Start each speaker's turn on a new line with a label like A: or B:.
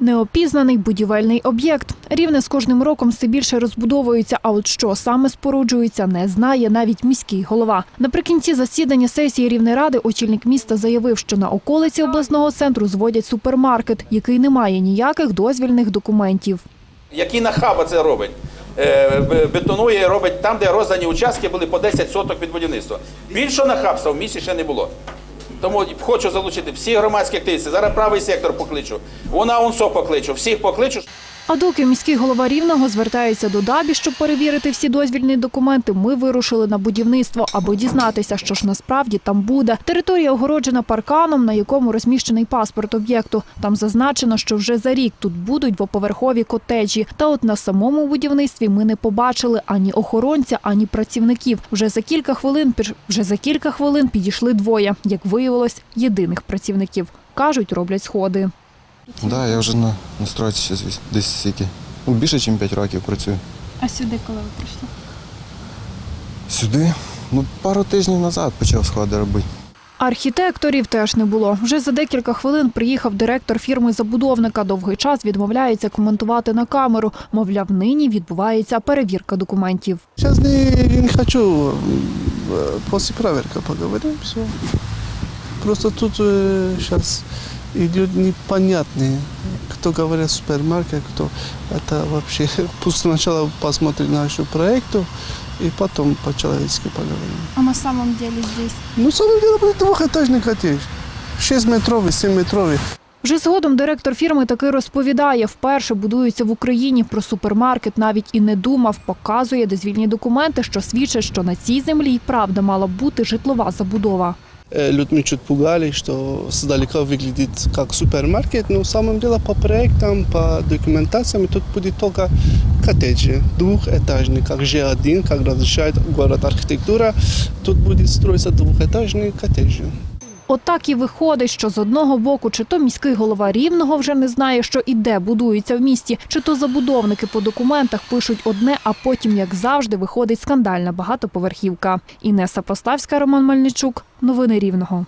A: Неопізнаний будівельний об'єкт. Рівне з кожним роком все більше розбудовується, а от що саме споруджується, не знає навіть міський голова. Наприкінці засідання сесії Рівнеради очільник міста заявив, що на околиці обласного центру зводять супермаркет, який не має ніяких дозвільних документів.
B: Який нахаба це робить? Е, Бетонує, робить там, де роздані участки були по 10 соток від будівництва. Більшого нахабства в місті ще не було. Тому хочу залучити всі громадські активісти. Зараз правий сектор покличу. Вона УНСО покличу, всіх покличу.
A: А доки міський голова Рівного звертається до ДАБІ, щоб перевірити всі дозвільні документи, ми вирушили на будівництво, аби дізнатися, що ж насправді там буде. Територія огороджена парканом, на якому розміщений паспорт об'єкту. Там зазначено, що вже за рік тут будуть двоповерхові котеджі. Та от на самому будівництві ми не побачили ані охоронця, ані працівників. Вже за кілька хвилин вже за кілька хвилин підійшли двоє. Як виявилось, єдиних працівників. кажуть, роблять сходи.
C: Да, я вже на, на стройці десь стільки. Ну, більше, ніж 5 років працюю.
D: А сюди коли ви прийшли?
C: Сюди, ну, пару тижнів назад почав сходи робити.
A: Архітекторів теж не було. Вже за декілька хвилин приїхав директор фірми забудовника. Довгий час відмовляється коментувати на камеру. Мовляв, нині відбувається перевірка документів.
E: Сейчас не, не хочу. м, э, После проверки поговорим. Все. Просто тут сейчас идет непонятный, кто говорит супермаркет, кто это вообще. Пусть сначала посмотрит нашу проекту, и потом по-человечески поговорим.
D: А на самом деле здесь
E: Ну, на самом деле, будет двухэтажный коттедж. 6 метровый, 7 метровый.
A: Вже згодом директор фірми таки розповідає, вперше будується в Україні. Про супермаркет навіть і не думав. Показує дозвільні документи, що свідчать, що на цій землі й правда мала б бути житлова забудова.
E: Э, Людьми чуть пугали, что сдалека выглядит как супермаркет, но на самом деле по проектам, по документациям тут будет только коттеджи, двухэтажный, как G1, как разрешает город архитектура, тут будет строиться двухэтажные коттеджи.
A: Отак і виходить, що з одного боку, чи то міський голова рівного вже не знає, що і де будується в місті, чи то забудовники по документах пишуть одне, а потім, як завжди, виходить скандальна багатоповерхівка. Інеса Поставська, Роман Мельничук. Новини Рівного.